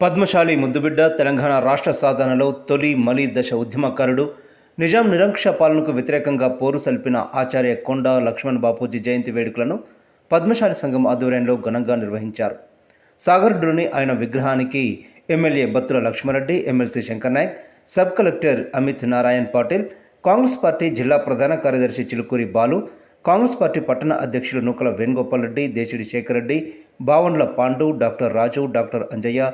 పద్మశాలి ముద్దుబిడ్డ తెలంగాణ రాష్ట్ర సాధనలో తొలి మలి దశ ఉద్యమకారుడు నిజాం నిరంక్ష పాలనకు వ్యతిరేకంగా పోరు సల్పిన ఆచార్య కొండ లక్ష్మణ్ బాపూజీ జయంతి వేడుకలను పద్మశాలి సంఘం ఆధ్వర్యంలో ఘనంగా నిర్వహించారు. సాగర్డులోని ఆయన విగ్రహానికి MLA Battula Lakshmareddy MLC Shankar Nayak sub collector Amit Narayan Patil Congress party జిల్లా ప్రధాన కార్యదర్శి చిలుకూరి బాలు కాంగ్రెస్ పార్టీ పట్టణ అధ్యక్షులు నూకల వేణుగోపాల్ రెడ్డి దేశిడి శేఖర్ రెడ్డి బావండ్ల పాండు డాక్టర్ రాజు డాక్టర్ అంజయ్య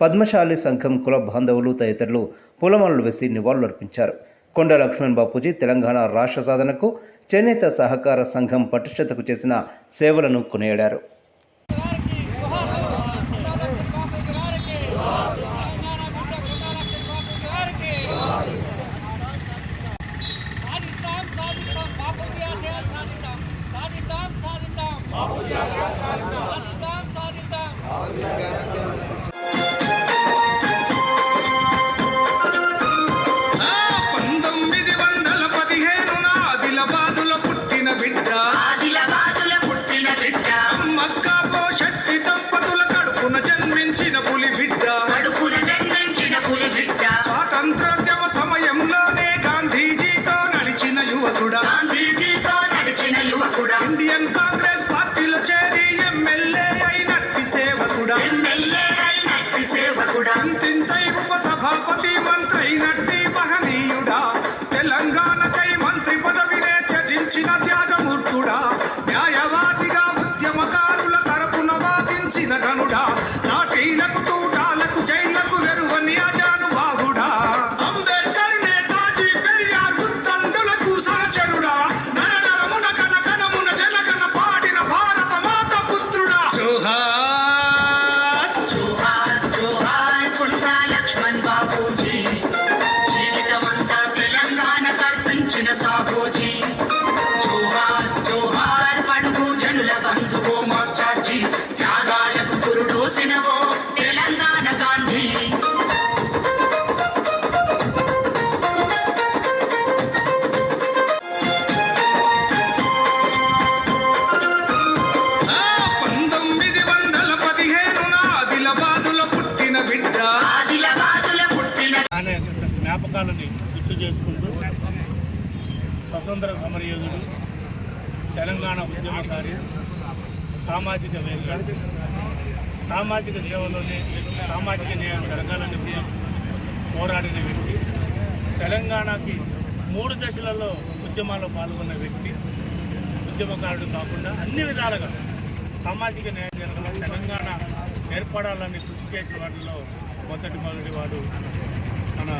పద్మశాలి సంఘం కుల బాంధవులు తదితరులు పూలమాలలు వేసి నివాళులర్పించారు కొండ లక్ష్మణ్ బాపూజీ తెలంగాణ రాష్ట్ర సాధనకు చేనేత సహకార సంఘం పటిష్టతకు చేసిన సేవలను కొనియాడారు. బిడ్డ. ఆదిలాబాదుల పుట్టిన బిడ్డ. మక్కా పోషెట్టి దంపతుల కడుపున జన్మించిన పులి బిడ్డ. కడుపున జన్మించిన పులి బిడ్డ. స్వాతంత్రోద్యమ సమయంలోనే గాంధీజీతో నడిచిన యువకుడా. గాంధీజీతో నడిచిన యువకుడా. ఇండియన్ కాంగ్రెస్ పార్టీలో చేరి ఎమ్మెల్యే అయినట్టి సేవకుడా. ఎమ్మెల్యే అనే జ్ఞాపకాలని గుర్తు చేసుకుంటూ స్వతంత్ర సమరయోధుడు తెలంగాణ ఉద్యమకారి సామాజిక వేదిక సామాజిక సేవలోనే సామాజిక న్యాయం జరగాలని పోరాడిన వ్యక్తి తెలంగాణకి మూడు దశలలో ఉద్యమాల్లో పాల్గొన్న వ్యక్తి ఉద్యమకారుడు కాకుండా అన్ని విధాలుగా సామాజిక న్యాయం జరగాలని తెలంగాణ ఏర్పడాలని కృషి చేసిన వాటిలో మొదటి మొదటి వాడు మన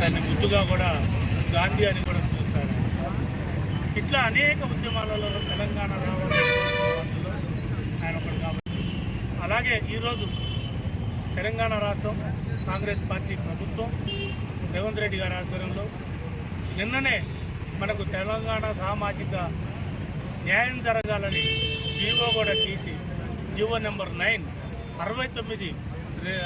దాన్ని ముద్దుగా కూడా గాంధీ అని కూడా చూస్తారు ఇట్లా అనేక ఉద్యమాలలో తెలంగాణ రావాలని ఆయన ఒకటి కాబట్టి. అలాగే ఈరోజు తెలంగాణ రాష్ట్రం కాంగ్రెస్ పార్టీ ప్రభుత్వం రేవంత్ రెడ్డి గారి ఆధ్వర్యంలో నిన్ననే మనకు తెలంగాణ సామాజిక న్యాయం జరగాలని జీవో కూడా తీసి జీవో నెంబర్ నైన్ అరవై తొమ్మిది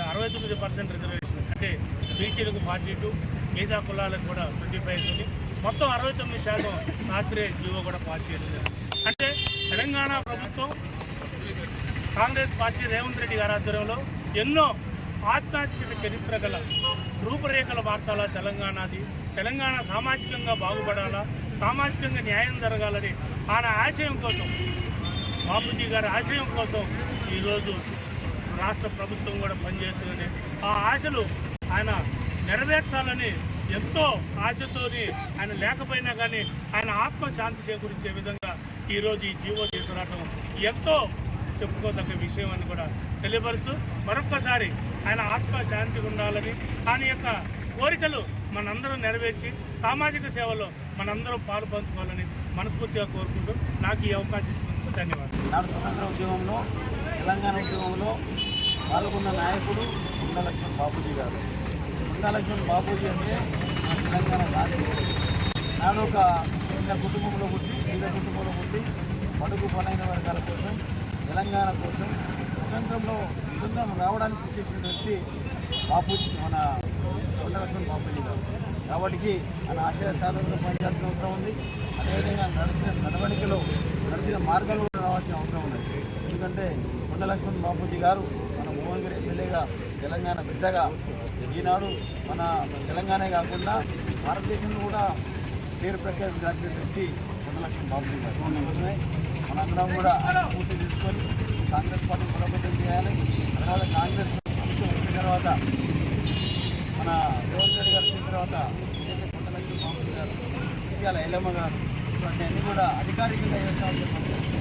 అరవై తొమ్మిది పర్సెంట్ రిజర్వేషన్ అంటే బీసీలకు ఫార్టీ టూ మిగతా కులాలకు కూడా ట్వంటీ ఫైవ్ ఉంది. మొత్తం అరవై తొమ్మిది శాతం రాత్రే జీవో కూడా పాస్ చేసింది. అంటే తెలంగాణ ప్రభుత్వం కాంగ్రెస్ పార్టీ రేవంత్ రెడ్డి గారి ఆధ్వర్యంలో ఎన్నో ఆత్మాత్మిక చరిత్ర గల రూపురేఖల మార్చాలా తెలంగాణది. తెలంగాణ సామాజికంగా బాగుపడాలా సామాజికంగా న్యాయం జరగాలని ఆయన ఆశయం కోసం బాపూజీ గారి ఆశయం కోసం ఈరోజు రాష్ట్ర ప్రభుత్వం కూడా పనిచేస్తుందని ఆ ఆశలు ఆయన నెరవేర్చాలని ఎంతో ఆశతోని ఆయన లేకపోయినా కానీ ఆయన ఆత్మ శాంతి చేకూరించే విధంగా ఈరోజు ఈ జీవో తీసుకురావడం ఎంతో చెప్పుకోదగ్గ విషయం అని కూడా తెలియపరుస్తూ మరొక్కసారి ఆయన ఆత్మ ఉండాలని ఆయన యొక్క కోరికలు మనందరం నెరవేర్చి సామాజిక సేవలో మనందరం పాలు పంచుకోవాలని మనస్ఫూర్తిగా కోరుకుంటూ నాకు ఈ అవకాశం ఇచ్చినందుకు ధన్యవాదాలు. తెలంగాణ ఉద్యమంలో పాల్గొన్న నాయకుడు గుండలక్ష్మణ్ బాపూజీ గారు. గుండలక్ష్మణ్ బాపూజీ అంటే మా తెలంగాణ రాజు నాడు ఒక చిన్న కుటుంబంలో పుట్టి పేద కుటుంబంలో పుట్టి పడుగు పనైన వర్గాల కోసం తెలంగాణ కోసం స్వతంత్రంలో స్వతంత్రం రావడానికి కృషి చేసిన వ్యక్తి బాపూజీ మన కొండలక్ష్మణ్ బాపూజీ గారు. కాబట్టి ఆయన ఆశయ సాధనలో పనిచేయాల్సిన అవసరం ఉంది. అదేవిధంగా నడిచిన నడవడికలో నడిచిన మార్గంలో రావాల్సిన అవసరం ఉన్నది ఎందుకంటే కొండలక్ష్మణ్ బాపూజీ గారు భువనగిరి ఎమ్మెల్యేగా తెలంగాణ బిడ్డగా ఈనాడు మన తెలంగాణ కాకుండా భారతదేశంలో కూడా పేరు ప్రఖ్యాతి జాతీయ వ్యక్తి కొండ లక్ష్మణ్ బాబు గారు మనందరం కూడా ఆయన స్ఫూర్తి తీసుకొని కాంగ్రెస్ పార్టీ బలోపేతం చేయాలి. తర్వాత కాంగ్రెస్ ప్రభుత్వం వచ్చిన తర్వాత మన రేవంత్ రెడ్డి గారు వచ్చిన తర్వాత ఏదైతే కొండ బాబు గారు ఇవాళ ఎల్లమ్మ గారు ఇవన్నీ అన్ని కూడా అధికారికంగా చేస్తామని చెప్పి